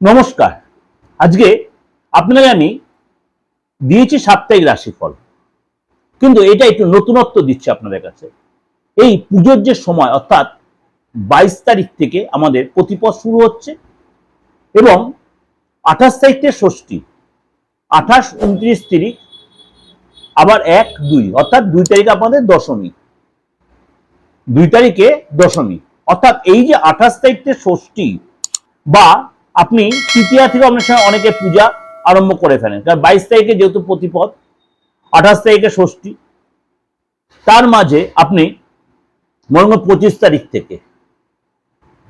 নমস্কার। আজকে আপনাকে আমি দিয়েছি সাপ্তাহিক রাশিফল। কিন্তু এটা একটু নতুনত্ব দিচ্ছে আপনাদের কাছে। এই পুজোর যে সময়, অর্থাৎ বাইশ তারিখ থেকে আমাদের প্রতিপদ শুরু হচ্ছে এবং আঠাশ তারিখ ষষ্ঠী, আঠাশ উনত্রিশ তিরিখ, আবার এক দুই, অর্থাৎ দুই তারিখ আপনাদের দশমী। দুই তারিখে দশমী, অর্থাৎ এই যে আঠাশ তারিখে ষষ্ঠী বা আপনি তৃতীয়া থেকে আপনার সঙ্গে অনেকে পূজা আরম্ভ করে ফেলেন। কারণ বাইশ তারিখে যেহেতু প্রতিপদ, আঠাশ তারিখে ষষ্ঠী, তার মাঝে আপনি মনে করুন পঁচিশ তারিখ থেকে,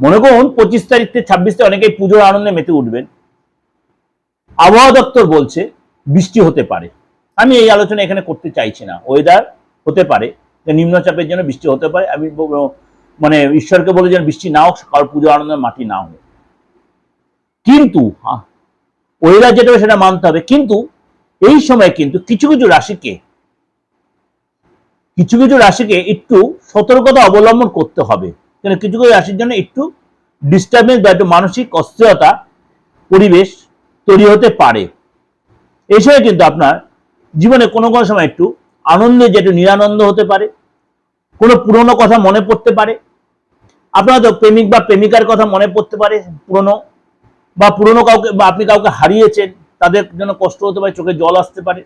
মনে করুন পঁচিশ তারিখ থেকে ছাব্বিশ তারিখ অনেকেই পুজোর আনন্দে মেতে উঠবেন। আবহাওয়া দপ্তর বলছে বৃষ্টি হতে পারে। আমি এই আলোচনা এখানে করতে চাইছি না। ওয়েদার হতে পারে নিম্নচাপের জন্য বৃষ্টি হতে পারে। আমি মানে ঈশ্বরকে বলে যেন বৃষ্টি না হোক, কারোর পুজো আনন্দের মাটি না হোক। কিন্তু ওয়েদার যেটা সেটা মানতে হবে। কিন্তু এই সময় কিন্তু কিছু কিছু রাশিকে, কিছু কিছু রাশিকে একটু সতর্কতা অবলম্বন করতে হবে। কেন? কিছু কিছু রাশির জন্য একটু ডিস্টারবেন্স বা একটু মানসিক অস্থিরতা পরিবেশ তৈরি হতে পারে। এই সময় কিন্তু আপনার জীবনে কোনো কোনো সময় একটু আনন্দে যে একটু নিরানন্দ হতে পারে, কোনো পুরনো কথা মনে পড়তে পারে। আপনার তো প্রেমিক বা প্রেমিকার কথা মনে পড়তে পারে পুরনো। বা পুরনো কাউকে বা আপনি কাউকে হারিয়েছেন, তাদের জন্য কষ্ট হতে পারে, চোখে জল আসতে পারে।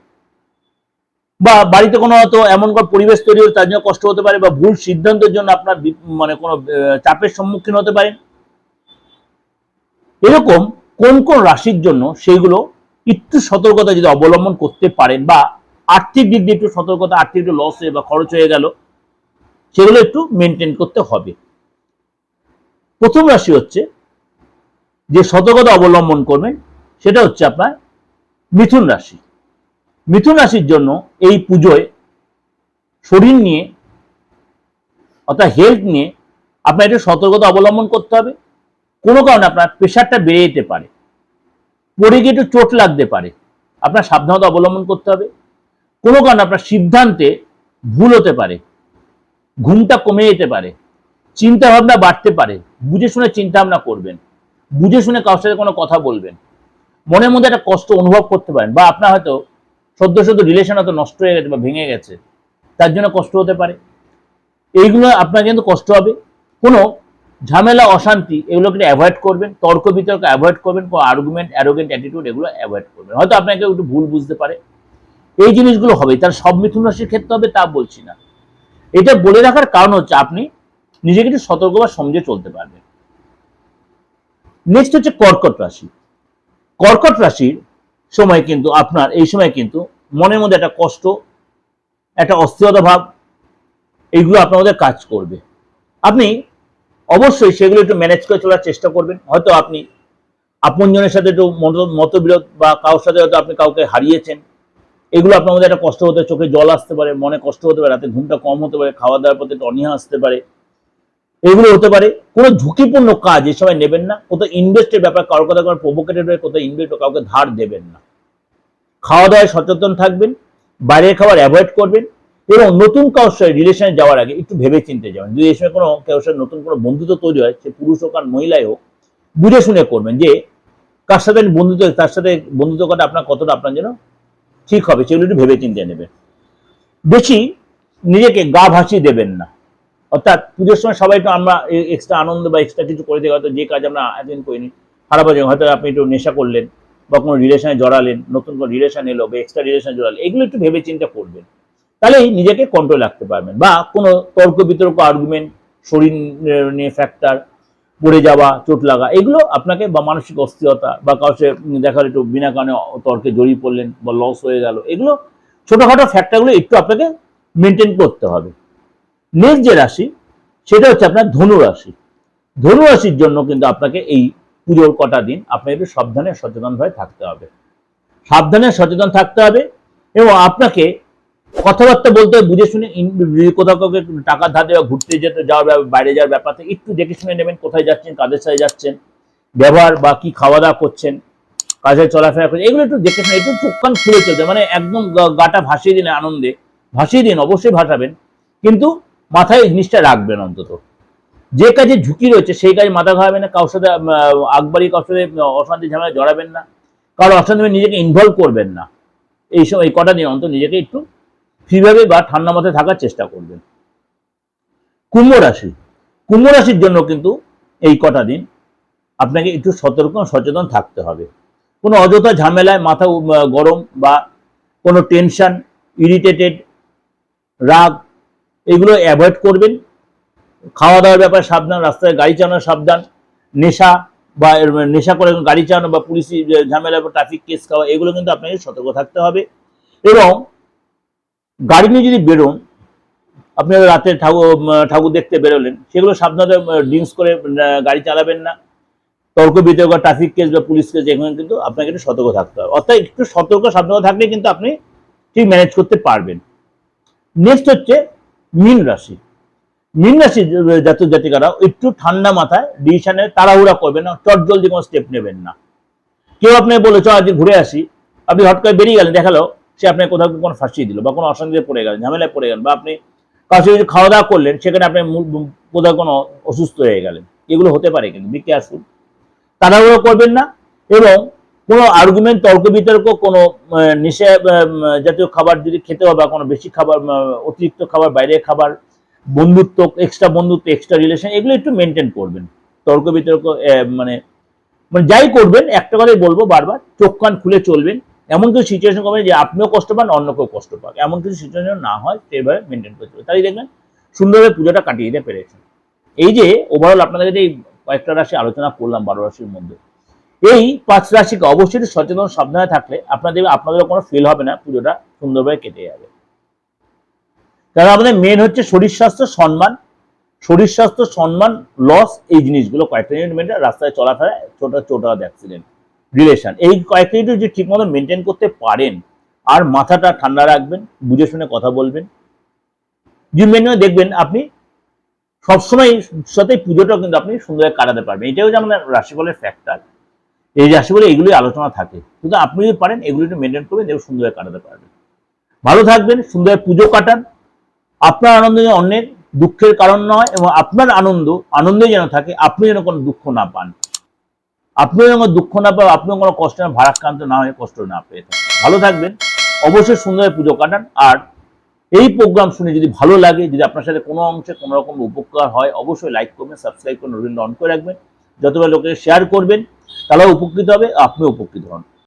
বা বাড়িতে কোনো হয়তো এমন কোনো পরিবেশ তৈরি হলে তার জন্য কষ্ট হতে পারে বা ভুল সিদ্ধান্তের জন্য আপনার মানে কোনো চাপের সম্মুখীন হতে পারেন। এরকম কোন কোন রাশির জন্য সেইগুলো একটু সতর্কতা যদি অবলম্বন করতে পারেন বা আর্থিক দিক দিয়ে একটু সতর্কতা, আর্থিক একটু লস হয়ে বা খরচ হয়ে গেল, সেগুলো একটু মেনটেন করতে হবে। প্রথম রাশি হচ্ছে যে সতর্কতা অবলম্বন করবেন সেটা হচ্ছে আপনার মিথুন রাশি। মিথুন রাশির জন্য এই পুজোয় শরীর নিয়ে, অর্থাৎ হেলথ নিয়ে আপনার একটু সতর্কতা অবলম্বন করতে হবে। কোনো কারণে আপনার প্রেশারটা বেড়ে যেতে পারে। পড়ে গিয়ে একটু চোট লাগতে পারে। আপনার সাবধানতা অবলম্বন করতে হবে। কোনো কারণে আপনার সিদ্ধান্তে ভুল হতে পারে। ঘুমটা কমে যেতে পারে। চিন্তা ভাবনা বাড়তে পারে। বুঝে শুনে চিন্তা ভাবনা করবেন। বুঝে শুনে কারোর সাথে কোনো কথা বলবেন। মনের মধ্যে একটা কষ্ট অনুভব করতে পারেন বা আপনার হয়তো সদ্য সদ্য রিলেশন হয়তো নষ্ট হয়ে গেছে বা ভেঙে গেছে, তার জন্য কষ্ট হতে পারে। এইগুলো আপনার কিন্তু কষ্ট হবে। কোনো ঝামেলা, অশান্তি এগুলোকে অ্যাভয়েড করবেন, তর্ক বিতর্ক অ্যাভয়েড করবেন, কোনো আর্গুমেন্ট অ্যারোগেন্ট অ্যাটিটিউড এগুলো অ্যাভয়েড করবেন। হয়তো আপনাকে একটু ভুল বুঝতে পারে। এই জিনিসগুলো হবে, তার সব মিথুন রাশির ক্ষেত্রে হবে তা বলছি না। এটা বলে রাখার কারণ হচ্ছে আপনি নিজেকে একটু সতর্ক বা সমঝে চলতে পারবেন। নেক্সট হচ্ছে কর্কট রাশি। কর্কট রাশির সময় কিন্তু আপনার, এই সময় কিন্তু মনের মধ্যে একটা কষ্ট, একটা অস্থিরতা ভাব এইগুলো আপনার মধ্যে কাজ করবে। আপনি অবশ্যই সেগুলো একটু ম্যানেজ করে চলার চেষ্টা করবেন। হয়তো আপনি আপনজনের সাথে একটু মত- মতবিরোধ বা কারোর সাথে হয়তো আপনি কাউকে হারিয়েছেন, এগুলো আপনার মধ্যে একটা কষ্ট হতে, চোখে জল আসতে পারে, মনে কষ্ট হতে পারে, রাতে ঘুমটা কম হতে পারে খাওয়া দাওয়ার প্রতি একটু অনীহা আসতে পারে। এগুলো হতে পারে। কোনো ঝুঁকিপূর্ণ কাজ এই সময় নেবেন না। কোথাও ইনভেস্টের ব্যাপার কারোর কথা কারোর প্রভোকেটেড হয়ে কোথাও ইনভেস্ট কাউকে ধার দেবেন না। খাওয়া দাওয়ায় সচেতন থাকবেন, বাইরের খাবার অ্যাভয়েড করবেন এবং নতুন কারোর সাথে রিলেশনে যাওয়ার আগে একটু ভেবে চিনতে যাবেন। যদি এই সময় কোনো কেউ সাথে নতুন কোনো বন্ধুত্ব তৈরি হয়, সে পুরুষ হোক আর মহিলাই হোক, বুঝে শুনে করবেন যে কার সাথে বন্ধুত্ব, তার সাথে বন্ধুত্ব করা আপনার কতটা আপনার জন্য ঠিক হবে, সেগুলো একটু ভেবে চিনতে নেবেন। বেশি নিজেকে গা ভাসিয়ে দেবেন না। অর্থাৎ পুজোর সময় সবাই একটু আমরা এক্সট্রা আনন্দ বা এক্সট্রা কিছু করে দিই হয়তো যে কাজ আমরা এতদিন করিনি, খারাপ হয়ে হয়তো আপনি একটু নেশা করলেন বা কোনো রিলেশনে জড়ালেন, নতুন কোনো রিলেশন এলো বা এক্সট্রা রিলেশন জড়ালেন, এগুলো একটু ভেবে চিন্তা করবেন। তাহলেই নিজেকে কন্ট্রোল রাখতে পারবেন বা কোনো তর্ক বিতর্ক আর্গুমেন্ট শরীর নিয়ে ফ্যাক্টর পড়ে যাওয়া, চোট লাগা, এগুলো আপনাকে বা মানসিক অস্থিরতা বা কাউকে সাথে দেখা একটু বিনা কারণে তর্কে জড়িয়ে পড়লেন বা লস হয়ে গেল, এগুলো ছোটখাটো ফ্যাক্টরগুলো একটু আপনাকে মেনটেন করতে হবে। নেক্সট যে রাশি, সেটা হচ্ছে আপনার ধনু রাশি। ধনু রাশির জন্য কিন্তু আপনাকে এই পুজোর কটা দিন আপনাকে একটু সাবধানে সচেতনভাবে থাকতে হবে। সাবধানে সচেতন থাকতে হবে এবং আপনাকে কথাবার্তা বলতে বুঝে শুনে কোথাও কাউকে টাকা ধার দেওয়া, ঘুরতে যেতে যাওয়ার বাইরে যাওয়ার ব্যাপার থেকে, একটু দেখে শুনে নেবেন কোথায় যাচ্ছেন, কাদের সাথে যাচ্ছেন, ব্যবহার বা কি খাওয়া দাওয়া করছেন, কাজে চলাফেরা করছেন, এগুলো একটু দেখে শুনে, একটু চোখ কান খুলে চলতে মানে একদম গাটা ভাসিয়ে দিন আনন্দে। ভাসিয়ে দিন, অবশ্যই ভাসাবেন। কিন্তু মাথায় এই জিনিসটা রাখবেন অন্তত। যে কাজে ঝুঁকি রয়েছে, সেই কাজে মাথা খাওয়াবেন না, কারোর সাথে আকবারি কারোর সাথে অশান্তি ঝামেলা জড়াবেন না। কারও অশান্তি নিজেকে ইনভলভ করবেন না। এই সময় এই কটা দিন অন্তত নিজেকে একটু ফ্রিভাবে বা ঠান্ডা মাথায় থাকার চেষ্টা করবেন। কুম্ভ রাশি। কুম্ভ রাশির জন্য কিন্তু এই কটা দিন আপনাকে একটু সতর্ক সচেতন থাকতে হবে। কোনো অযথা ঝামেলায় মাথা গরম বা কোনো টেনশন ইরিটেটেড রাগ এগুলো অ্যাভয়েড করবেন। খাওয়া দাওয়ার ব্যাপারে সাবধান, রাস্তায় গাড়ি চালানোর সাবধান। নেশা বা নেশা করে গাড়ি চালানো বা পুলিশি ঝামেলা বা ট্রাফিক কেস খাওয়া, এগুলো কিন্তু আপনাকে সতর্ক থাকতে হবে। এবং গাড়ি নিয়ে যদি বেরোন, আপনি রাতে ঠাকুর ঠাকুর দেখতে বেরোলেন, সেগুলো সাবধানে ড্রিঙ্কস করে গাড়ি চালাবেন না। তর্ক বিতর্ক ট্রাফিক কেস বা পুলিশ কেস এখানে কিন্তু আপনাকে একটু সতর্ক থাকতে হবে। অর্থাৎ একটু সতর্ক সাবধান থাকলে কিন্তু আপনি ঠিক ম্যানেজ করতে পারবেন। নেক্সট হচ্ছে মীন রাশি। মীন রাশি জাতীয় জাতিকারা একটু ঠান্ডা মাথায় ডিসিশনে তাড়াহুড়া করবেন না, চট জলদি কোনো স্টেপ নেবেন না। কেউ আপনাকে বলে চল আজকে ঘুরে আসি। আপনি হট করে বেরিয়ে গেলেন, দেখাল সে আপনাকে কোথাও কোনো ফাঁসিয়ে দিল বা কোনো অশান্তিতে পড়ে গেলেন, ঝামেলায় পড়ে গেলেন বা আপনি সাথে কিছু খাওয়া দাওয়া করলেন, সেখানে আপনি কোথাও কোনো অসুস্থ হয়ে গেলেন। এগুলো হতে পারে কিন্তু বি কেয়ারফুল তাড়াহুড়ো করবেন না এবং কোনো আর্গুমেন্ট তর্ক বিতর্ক, কোনো নেশা জাতীয় খাবার যদি খেতে হবে বা কোনো বেশি খাবার অতিরিক্ত খাবার, বাইরে খাবার, বন্ধুত্ব এক্সট্রা বন্ধুত্ব এক্সট্রা রিলেশন এগুলো একটু মেনটেন করবেন। তর্ক বিতর্ক মানে মানে যাই করবেন, একটা কথাই বলব বারবার, চোখ কান খুলে চলবেন। এমন কিছু সিচুয়েশন করবেন যে আপনিও কষ্ট পান অন্য কেউ কষ্ট পাক। এমন কিছু সিচুয়েশন না হয় সেভাবে মেনটেন করতে হবে তাই দেখবেন, সুন্দরভাবে পুজোটা কাটিয়ে দিতে পেরেছেন। এই যে ওভারঅল আপনাদের এই কয়েকটা রাশি আলোচনা করলাম বারো রাশির মধ্যে। এই পাঁচ রাশিকে অবশ্যই সচেতন, সাবধানে থাকলে আপনাদের, আপনাদেরও কোনো ফিল হবে না, পুজোটা সুন্দরভাবে কেটে যাবে। কারণ আমাদের মেন হচ্ছে শরীর স্বাস্থ্য, সম্মান। শরীর স্বাস্থ্য, সম্মান লস এই জিনিসগুলো কয়েকটা জিনিস মেনটেন রাস্তায় চলাফেরা, ছোট ছোট অ্যাক্সিডেন্ট রিলেশন এই কয়েকটা জিনিস যদি ঠিক মতো মেনটেন করতে পারেন, আর মাথাটা ঠান্ডা রাখবেন, বুঝে শুনে কথা বলবেন যে মেনে দেখবেন আপনি সবসময় সাথে পুজোটাও কিন্তু আপনি সুন্দরভাবে কাটাতে পারবেন। এটাই হচ্ছে আমাদের রাশিফলের ফ্যাক্টর এই রাশিফলে এগুলোই আলোচনা থাকে। কিন্তু আপনি যদি পারেন, এগুলো একটু মেনটেন করবেন এবং সুন্দরভাবে কাটাতে পারবেন ভালো থাকবেন, সুন্দরভাবে পুজো কাটান। আপনার আনন্দ যেন অন্যের দুঃখের কারণ নয় এবং আপনার আনন্দ, আনন্দে যেন থাকে, আপনি যেন কোনো দুঃখ না পান। আপনিও যেন দুঃখ না পান আপনিও কোনো কষ্ট না, ভারাক্রান্ত না হয়ে কষ্ট না পেয়ে থাকেন। ভালো থাকবেন, অবশ্যই সুন্দরভাবে পুজো কাটান। আর এই প্রোগ্রাম শুনে যদি ভালো লাগে, যদি আপনার সাথে কোনো অংশে কোনো রকম উপকার হয়, অবশ্যই লাইক করবেন সাবস্ক্রাইব করুন নোটিফিকেশন অন করে রাখবেন। যতবার লোকে শেয়ার করবেন তারাও উপকৃত হবে আপনিও উপকৃত হন।